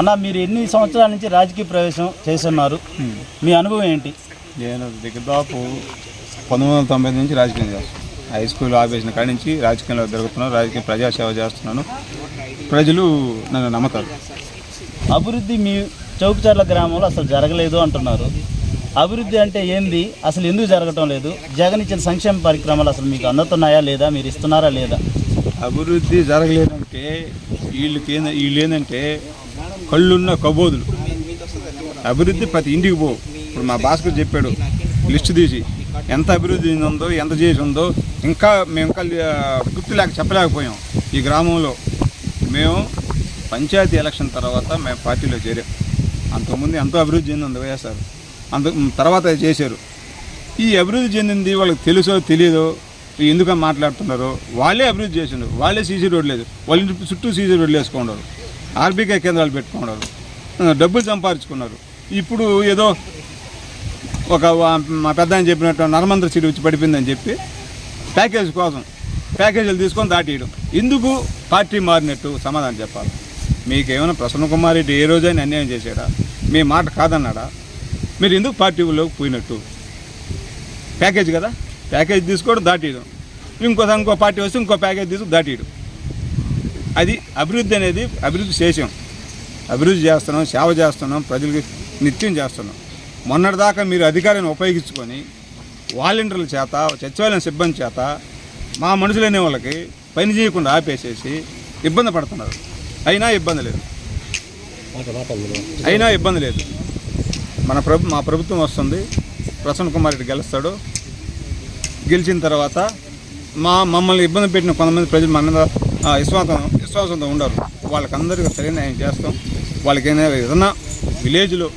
అన్న మీరు ఎన్ని సంవత్సరాల నుంచి రాజకీయ ప్రవేశం చేస్తున్నారు? మీ అనుభవం ఏంటి? నేను దగ్గర దాపు పంతొమ్మిది వందల తొంభై నుంచి రాజకీయం చేస్తాను హై స్కూల్ ఆపేసిన కాడి నుంచి రాజకీయంలో తిరుగుతున్నాను రాజకీయ ప్రజాసేవ చేస్తున్నాను. ప్రజలు నన్ను నమ్ముతారు. అభివృద్ధి మీ చౌకచర్ల గ్రామంలో అసలు జరగలేదు అంటున్నారు. అభివృద్ధి అంటే ఏంది? అసలు ఎందుకు జరగటం లేదు? జగన్ ఇచ్చిన సంక్షేమ కార్యక్రమాలు అసలు మీకు అందుతున్నాయా లేదా? మీరు ఇస్తున్నారా లేదా? అభివృద్ధి జరగలేదంటే వీళ్ళకి వీళ్ళు ఏంటంటే కళ్ళున్న కబోదులు. అభివృద్ధి ప్రతి ఇంటికి పో ఇప్పుడు మా భాస్కర్ చెప్పాడు లిస్టు తీసి ఎంత అభివృద్ధి ఉందో ఎంత చేసి ఉందో ఇంకా మేము ఇంకా గుర్తు లేక చెప్పలేకపోయాం. ఈ గ్రామంలో మేము పంచాయతీ ఎలక్షన్ తర్వాత మేము పార్టీలో చేరాం. అంతకుముందు ఎంతో అభివృద్ధి చెందింది వైఎస్ఆర్. అంత తర్వాత అది చేశారు. ఈ అభివృద్ధి చెందింది వాళ్ళకి తెలుసో తెలియదో ఎందుకని మాట్లాడుతున్నారో వాళ్ళే అభివృద్ధి చేసిండు వాళ్ళే సీసీ రోడ్లు లేదు వాళ్ళ ఇంటి చుట్టూ సీసీ రోడ్లు వేసుకున్నారు. ఆర్బీకే కేంద్రాలు పెట్టుకున్నారు. డబ్బులు సంపాదించుకున్నారు. ఇప్పుడు ఏదో ఒక మా పెద్ద ఆయన చెప్పినట్టు నర్మంద్ర సీటు వచ్చి పడిపోయిందని చెప్పి ప్యాకేజ్ కోసం ప్యాకేజీలు తీసుకొని దాటియడం. ఎందుకు పార్టీ మారినట్టు సమాధానం చెప్పాలి? మీకేమైనా ప్రసన్న కుమార్ రెడ్డి ఏ రోజైనా అన్యాయం చేశాడా? మీ మాట కాదన్నాడా? మీరు ఎందుకు పార్టీలోకి పోయినట్టు? ప్యాకేజ్ కదా. ప్యాకేజ్ తీసుకోవడం దాటియడం. ఇంకో ఇంకో పార్టీ వస్తే ఇంకో ప్యాకేజ్ తీసుకు దాటియడం. అది అభివృద్ధి అనేది అభివృద్ధి చేసాం. అభివృద్ధి చేస్తున్నాం సేవ చేస్తున్నాం ప్రజలకి నిత్యం చేస్తున్నాం. మొన్నటిదాకా మీరు అధికారాన్ని ఉపయోగించుకొని వాలంటీర్ల చేత సచివాలయం సిబ్బంది చేత మా మనుషులనే వాళ్ళకి పని చేయకుండా ఆపేసేసి ఇబ్బంది పడుతున్నారు. అయినా ఇబ్బంది లేదు. అయినా ఇబ్బంది లేదు. మన ప్రభు మా ప్రభుత్వం వస్తుంది. ప్రసన్న కుమార్ రెడ్డి గెలుస్తాడు. గెలిచిన తర్వాత మా మమ్మల్ని ఇబ్బంది పెట్టిన కొంతమంది ప్రజలు మన మీద విశ్వాసం విశ్వాసంతో ఉండరు వాళ్ళకందరికీ సరైన న్యాయం చేస్తాం. వాళ్ళకి ఏదైనా ఏదైనా విలేజ్లో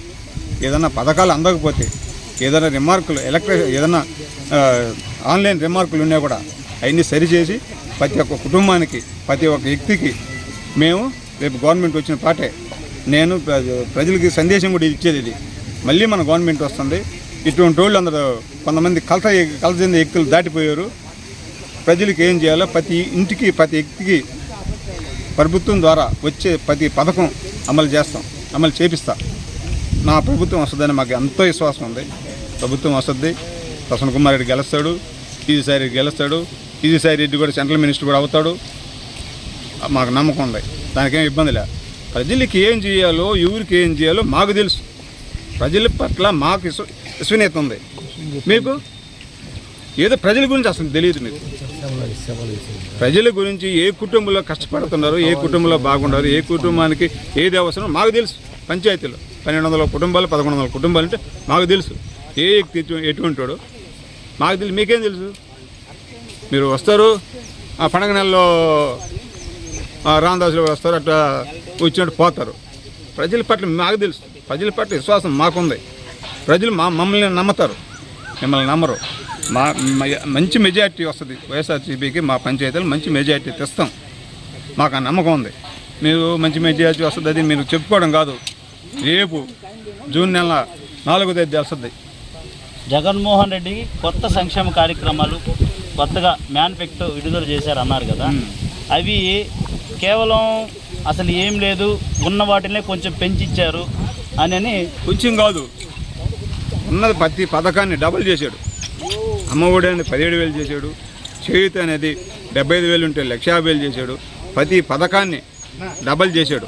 ఏదైనా పథకాలు అందకపోతే ఏదైనా రిమార్కులు ఎలక్ట్రిక్ ఏదైనా ఆన్లైన్ రిమార్కులు ఉన్నా కూడా అవన్నీ సరిచేసి ప్రతి ఒక్క కుటుంబానికి ప్రతి ఒక్క వ్యక్తికి మేము రేపు గవర్నమెంట్ వచ్చిన పాటే నేను ప్ర- ప్రజలకి సందేశం కూడా ఇచ్చేది ఇది. మళ్ళీ మన గవర్నమెంట్ వస్తుంది. ఇటువంటి వాళ్ళు అందరూ కొంతమంది కలత కలత చెందిన వ్యక్తులు దాటిపోయారు. ప్రజలకు ఏం చేయాలో ప్రతి ఇంటికి ప్రతి వ్యక్తికి ప్రభుత్వం ద్వారా వచ్చే ప్రతి పథకం అమలు చేస్తాం అమలు చేపిస్తాం. నా ప్రభుత్వం వస్తుందని మాకు ఎంతో విశ్వాసం ఉంది. ప్రభుత్వం వస్తుంది. ప్రసన్న కుమార్ రెడ్డి గెలుస్తాడు ఈసారి గెలుస్తాడు ఈసారి రెడ్డి కూడా సెంట్రల్ మినిస్టర్ కూడా అవుతాడు. మాకు నమ్మకం ఉంది. దానికేం ఇబ్బంది లేదు ప్రజలకి ఏం చేయాలో ఎవరికి ఏం చేయాలో మాకు తెలుసు. ప్రజల పట్ల మాకు విశ్వ విశ్వనీయత ఉంది. మీకు? ఏదో ప్రజల గురించి అసలు తెలియదు మీకు. ప్రజల గురించి ఏ కుటుంబంలో కష్టపడుతున్నారు ఏ కుటుంబంలో బాగున్నారు ఏ కుటుంబానికి ఏది అవసరం మాకు తెలుసు. పంచాయతీలో పన్నెండు వందల కుటుంబాలు పదకొండు వందల కుటుంబాలు అంటే మాకు తెలుసు. ఏ వ్యక్తి ఎటువంటి వాడు మాకు తెలుసు మీకేం తెలుసు? మీరు వస్తారు ఆ పండగ నెలలో ఆ, రామదాసులు వస్తారు అట్లా వచ్చినట్టు పోతారు. ప్రజల పట్ల మాకు తెలుసు. ప్రజల పట్ల విశ్వాసం మాకుంది. ప్రజలు మా మమ్మల్ని నమ్ముతారు. మిమ్మల్ని నమ్మరు. మా మ- మంచి మెజారిటీ వస్తుంది. వైఎస్ఆర్సీపీకి మా పంచాయతీలు మంచి మెజారిటీ తెస్తాం. మాకు ఆ నమ్మకం ఉంది. మీరు మంచి మెజారిటీ వస్తుంది అది మీరు చెప్పుకోవడం కాదు. రేపు జూన్ నెల నాలుగో తేదీ వస్తుంది. జగన్మోహన్ రెడ్డి కొత్త సంక్షేమ కార్యక్రమాలు కొత్తగా మ్యానుఫ్యాక్చర్ విడుదల చేశారు అన్నారు కదా అవి కేవలం అసలు ఏం లేదు ఉన్న వాటినే కొంచెం పెంచిచ్చారు అని అని కొంచెం కాదు. ఉన్నది ప్రతి పథకాన్ని డబుల్ చేశాడు. అమ్మఒడి అనేది పదిహేడు వేలు చేశాడు చేయుత అనేది డెబ్బై ఐదు వేలు ఉంటే లక్ష యాభై వేలు చేశాడు ప్రతి పథకాన్ని డబల్ చేశాడు.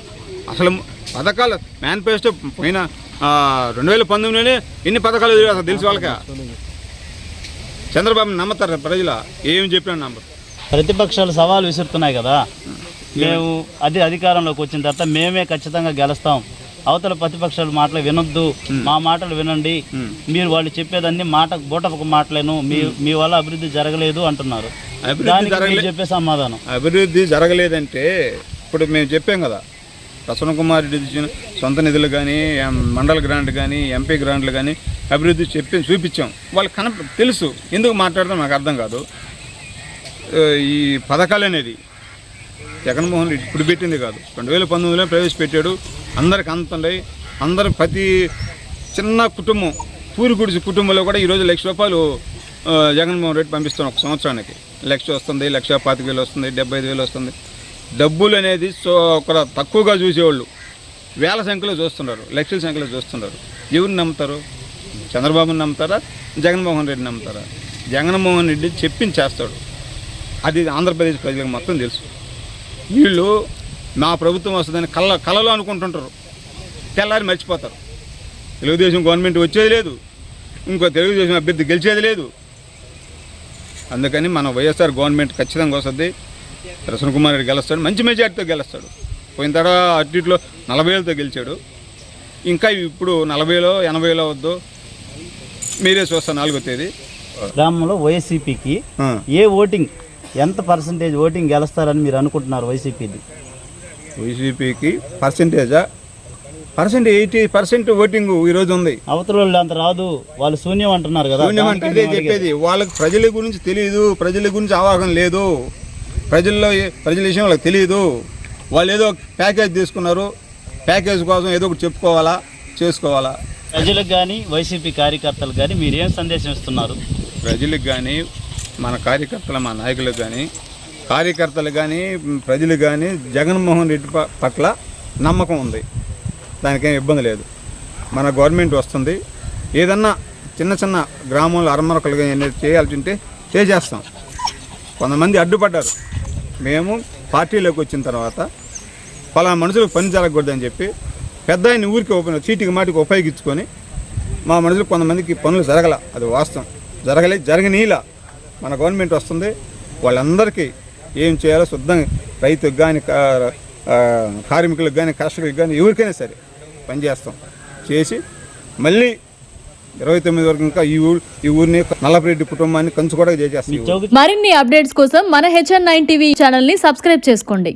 అసలు పథకాలు మేనిఫెస్టో పోయిన రెండు వేల పంతొమ్మిదిలోనే ఎన్ని పథకాలు అసలు తెలుసు వాళ్ళకి? చంద్రబాబు నమ్ముతారు ప్రజల? ఏం చెప్పినా నమ్మరు. ప్రతిపక్షాలు సవాలు విసురుతున్నాయి కదా. మేము అది అధికారంలోకి వచ్చిన తర్వాత మేమే ఖచ్చితంగా గెలుస్తాం. అవతల ప్రతిపక్షాల మాటలు వినొద్దు. మా మాటలు వినండి. మీరు వాళ్ళు చెప్పేదాన్ని మాట బూటపక మాటలేను. మీ మీ వల్ల అభివృద్ధి జరగలేదు అంటున్నారు. దానికి చెప్పే సమాధానం. అభివృద్ధి జరగలేదంటే ఇప్పుడు మేము చెప్పాం కదా. ప్రసన్న కుమార్ రెడ్డి సొంత నిధులు కానీ మండల గ్రాంట్ కానీ ఎంపీ గ్రాంట్లు కానీ అభివృద్ధి చెప్పి చూపించాం. వాళ్ళు కన తెలుసు. ఎందుకు మాట్లాడడం నాకు అర్థం కాదు. ఈ పథకాలు అనేది జగన్మోహన్ రెడ్డి ఇప్పుడు పెట్టింది కాదు. రెండు వేల పంతొమ్మిదిలో ప్రవేశపెట్టాడు. అందరికి అందుతున్నాయి అందరు ప్రతి చిన్న కుటుంబం పూరి గుడిసి కుటుంబంలో కూడా ఈరోజు లక్ష రూపాయలు జగన్మోహన్ రెడ్డి పంపిస్తున్నాం ఒక సంవత్సరానికి. లక్ష వస్తుంది లక్ష పాతిక వేలు వస్తుంది డెబ్బై ఐదు వేలు వస్తుంది. డబ్బులు అనేది సో ఒక తక్కువగా చూసేవాళ్ళు. వేల సంఖ్యలో చూస్తున్నారు లక్షల సంఖ్యలో చూస్తున్నారు. ఎవరిని నమ్ముతారు? చంద్రబాబుని నమ్ముతారా? జగన్మోహన్ రెడ్డిని నమ్ముతారా? జగన్మోహన్ రెడ్డి చెప్పింది చేస్తాడు. అది ఆంధ్రప్రదేశ్ ప్రజలకు మొత్తం తెలుసు. వీళ్ళు మా ప్రభుత్వం వస్తుందని కళ్ళ కళలో అనుకుంటుంటారు. తెల్లారి మర్చిపోతారు. తెలుగుదేశం గవర్నమెంట్ వచ్చేది లేదు. ఇంకో తెలుగుదేశం అభ్యర్థి గెలిచేది లేదు. అందుకని మన వైఎస్ఆర్ గవర్నమెంట్ ఖచ్చితంగా వస్తుంది. ప్రసన్న కుమార్ రెడ్డి గెలుస్తాడు. మంచి మెజార్టీతో గెలుస్తాడు. పోయిన తర్వాత అట్టిట్లో నలభై వేలతో గెలిచాడు. ఇంకా ఇప్పుడు నలభైలో ఎనభైలో వద్దు. మీరే చూస్తారు నాలుగో తేదీ. గ్రామంలో వైసీపీకి. ఏ ఓటింగ్ ఎంత పర్సంటేజ్ ఓటింగ్ గెలుస్తారని మీరు అనుకుంటున్నారు వైసీపీది? వైసీపీకి పర్సంటేజా? పర్సెంట్ ఎయిటీ పర్సెంట్ ఓటింగ్ ఈరోజు ఉంది. అవతల అంత రాదు వాళ్ళు శూన్యం అంటున్నారు కదా. శూన్యం అంటే ఇదే చెప్పేది వాళ్ళకి ప్రజల గురించి తెలియదు ప్రజల గురించి అవగాహన లేదు. ప్రజల్లో ప్రజల విషయం వాళ్ళకి తెలియదు వాళ్ళు ఏదో ప్యాకేజ్ తీసుకున్నారు ప్యాకేజ్ కోసం ఏదో ఒకటి చెప్పుకోవాలా చేసుకోవాలా? ప్రజలకు కానీ వైసీపీ కార్యకర్తలకు కానీ మీరు ఏం సందేశం ఇస్తున్నారు? ప్రజలకు కానీ మన కార్యకర్తల మా నాయకులకు కానీ కార్యకర్తలు కానీ ప్రజలు కానీ జగన్మోహన్ రెడ్డి పట్ల నమ్మకం ఉంది. దానికేం ఇబ్బంది లేదు. మన గవర్నమెంట్ వస్తుంది. ఏదన్నా చిన్న చిన్న గ్రామంలో అరమరకలు ఏమైనా చేయాల్సి ఉంటే చేసేస్తాం. కొంతమంది అడ్డుపడ్డారు. మేము పార్టీలోకి వచ్చిన తర్వాత పలానా మనుషులకు పని జరగకూడదని చెప్పి పెద్ద ఆయన ఊరికి ఉప చీటికి మాటికి ఉపయోగించుకొని మా మనుషులు కొంతమందికి పనులు జరగల. అది వాస్తవం. జరగలే జరగనీలా. మన గవర్నమెంట్ వస్తుంది. వాళ్ళందరికీ ఏం చేయాలో శుద్ధంగా రైతుకు కానీ కార్మికులకు కానీ కర్షకులకు కానీ ఎవరికైనా సరే పనిచేస్తాం చేసి మళ్ళీ ఇరవై తొమ్మిది వరకు ఇంకా ఈ ఊరు ఈ ఊరిని నల్లపరెడ్డి కుటుంబాన్ని కంచు కూడా చేసేస్తాం మరిన్ని అప్డేట్స్ కోసం మన హెచ్ఎన్ నైన్ టీవీ ఛానల్ని సబ్స్క్రైబ్ చేసుకోండి.